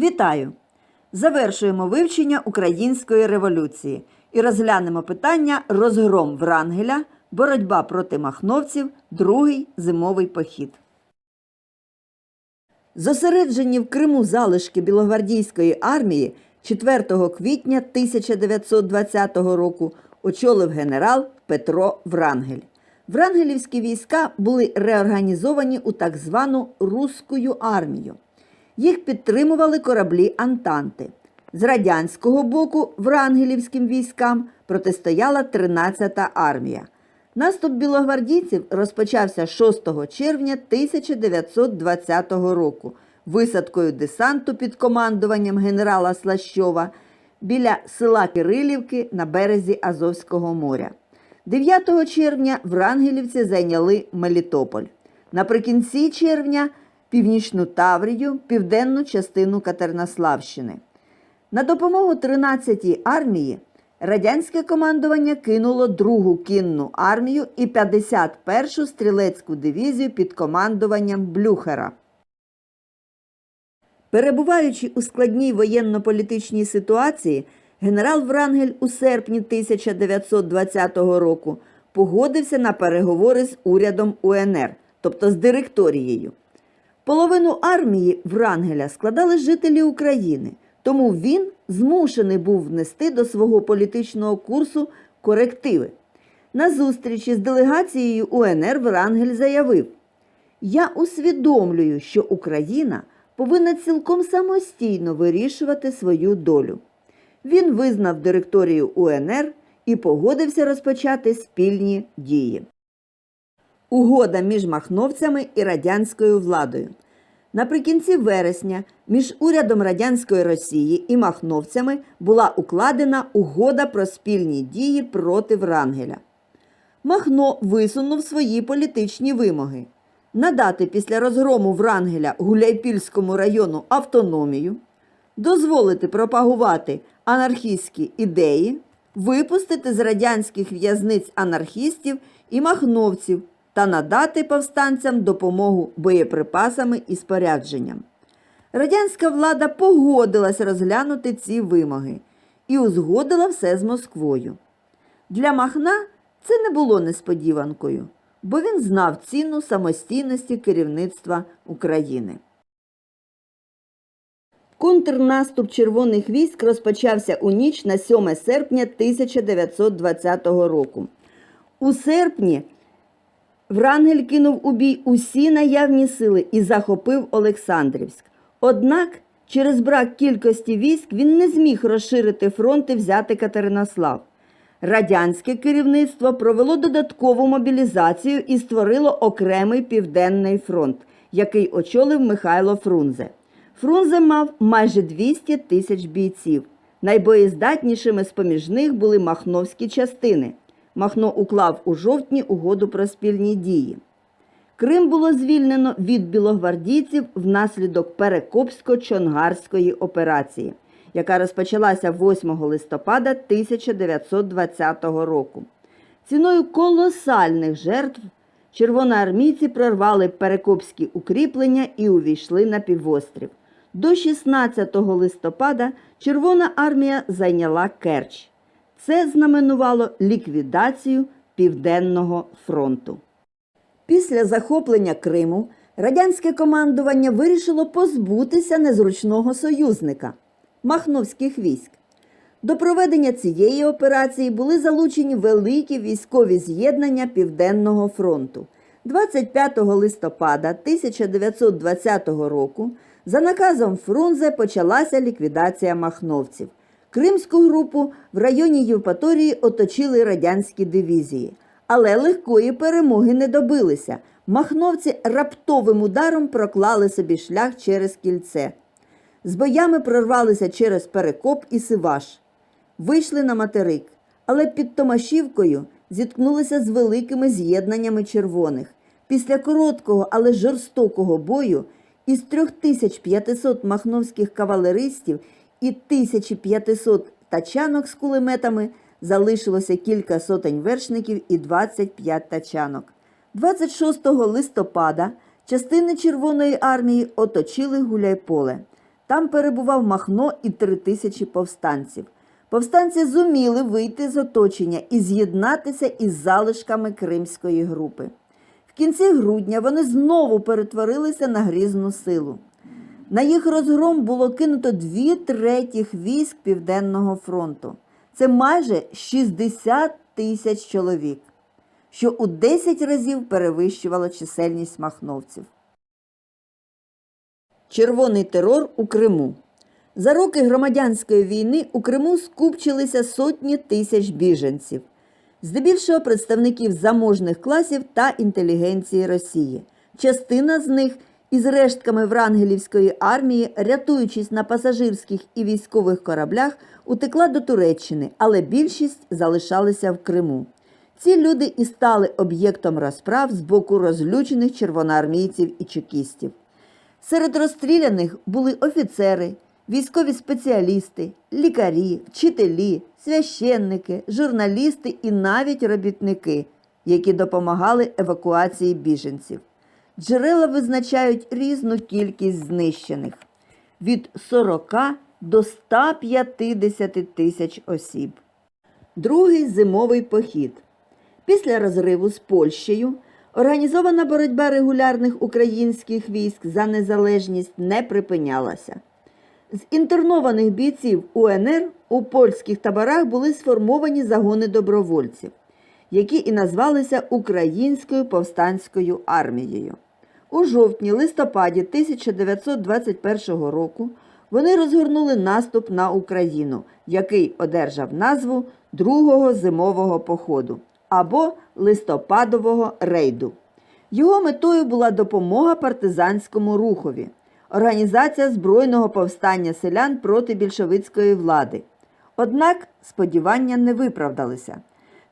Вітаю! Завершуємо вивчення української революції і розглянемо питання розгром Врангеля, боротьба проти махновців, другий зимовий похід. Зосереджені в Криму залишки Білогвардійської армії 4 квітня 1920 року очолив генерал Петро Врангель. Врангелівські війська були реорганізовані у так звану Руську армію. Їх підтримували кораблі Антанти. З радянського боку врангелівським військам протистояла 13-та армія. Наступ білогвардійців розпочався 6 червня 1920 року висадкою десанту під командуванням генерала Слащова біля села Кирилівки на березі Азовського моря. 9 червня врангелівці зайняли Мелітополь. Наприкінці червня Північну Таврію, південну частину Катернославщини. На допомогу 13-й армії радянське командування кинуло другу кінну армію і 51-шу стрілецьку дивізію під командуванням Блюхера. Перебуваючи у складній воєнно-політичній ситуації, генерал Врангель у серпні 1920 року погодився на переговори з урядом УНР, тобто з директорією. Половину армії Врангеля складали жителі України, тому він змушений був внести до свого політичного курсу корективи. На зустрічі з делегацією УНР Врангель заявив: Я усвідомлюю, що Україна повинна цілком самостійно вирішувати свою долю. Він визнав директорію УНР і погодився розпочати спільні дії. Угода між махновцями і радянською владою. Наприкінці вересня між урядом Радянської Росії і махновцями була укладена угода про спільні дії проти Врангеля. Махно висунув свої політичні вимоги надати після розгрому Врангеля Гуляйпільському району автономію, дозволити пропагувати анархістські ідеї, випустити з радянських в'язниць анархістів і махновців та надати повстанцям допомогу боєприпасами і спорядженням. Радянська влада погодилась розглянути ці вимоги і узгодила все з Москвою. Для Махна це не було несподіванкою, бо він знав ціну самостійності керівництва України. Контрнаступ червоних військ розпочався у ніч на 7 серпня 1920 року. У серпні Врангель кинув у бій усі наявні сили і захопив Олександрівськ. Однак через брак кількості військ він не зміг розширити фронт і взяти Катеринослав. Радянське керівництво провело додаткову мобілізацію і створило окремий південний фронт, який очолив Михайло Фрунзе. Фрунзе мав майже 200 тисяч бійців. Найбоєздатнішими з поміж них були махновські частини. Махно уклав у жовтні угоду про спільні дії. Крим було звільнено від білогвардійців внаслідок Перекопсько-Чонгарської операції, яка розпочалася 8 листопада 1920 року. Ціною колосальних жертв червоноармійці прорвали перекопські укріплення і увійшли на півострів. До 16 листопада Червона армія зайняла Керч. Це знаменувало ліквідацію Південного фронту. Після захоплення Криму радянське командування вирішило позбутися незручного союзника махновських військ. До проведення цієї операції були залучені великі військові з'єднання Південного фронту. 25 листопада 1920 року за наказом Фрунзе почалася ліквідація махновців. Кримську групу в районі Євпаторії оточили радянські дивізії, але легкої перемоги не добилися. Махновці раптовим ударом проклали собі шлях через кільце. З боями прорвалися через Перекоп і Сиваш. Вийшли на материк, але під Томашівкою зіткнулися з великими з'єднаннями червоних. Після короткого, але жорстокого бою із 3500 махновських кавалеристів і 1500 тачанок з кулеметами залишилося кілька сотень вершників і 25 тачанок. 26 листопада частини Червоної армії оточили Гуляйполе. Там перебував Махно і три тисячі повстанців. Повстанці зуміли вийти з оточення і з'єднатися із залишками Кримської групи. В кінці грудня вони знову перетворилися на грізну силу. На їх розгром було кинуто дві третіх військ Південного фронту. Це майже 60 тисяч чоловік, що у 10 разів перевищувало чисельність махновців. Червоний терор у Криму. За роки громадянської війни у Криму скупчилися сотні тисяч біженців, здебільшого представників заможних класів та інтелігенції Росії. Частина з них із рештками Врангелівської армії, рятуючись на пасажирських і військових кораблях, утекла до Туреччини, але більшість залишалися в Криму. Ці люди і стали об'єктом розправ з боку розлючених червоноармійців і чекістів. Серед розстріляних були офіцери, військові спеціалісти, лікарі, вчителі, священники, журналісти і навіть робітники, які допомагали евакуації біженців. Джерела визначають різну кількість знищених від 40 до 150 тисяч осіб. Другий зимовий похід. Після розриву з Польщею організована боротьба регулярних українських військ за незалежність не припинялася. З інтернованих бійців УНР у польських таборах були сформовані загони добровольців, які і назвалися Українською повстанською армією. У жовтні-листопаді 1921 року вони розгорнули наступ на Україну, який одержав назву Другого зимового походу або листопадового рейду. Його метою була допомога партизанському рухові, організація збройного повстання селян проти більшовицької влади. Однак сподівання не виправдалися.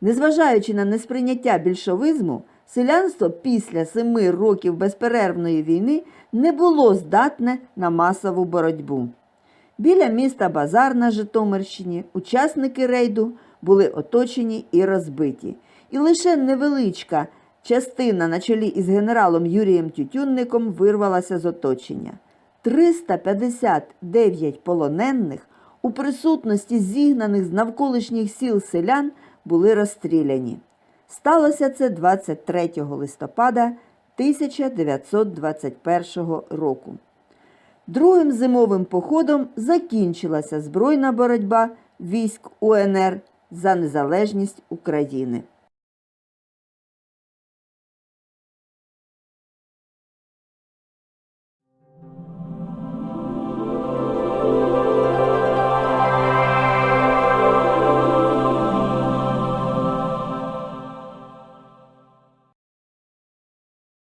Незважаючи на несприйняття більшовизму, селянство після семи років безперервної війни не було здатне на масову боротьбу. Біля міста Базар на Житомирщині учасники рейду були оточені і розбиті, і лише невеличка частина на чолі із генералом Юрієм Тютюнником вирвалася з оточення. 359 полонених у присутності зігнаних з навколишніх сіл селян були розстріляні. Сталося це 23 листопада 1921 року. Другим зимовим походом закінчилася збройна боротьба військ УНР за незалежність України.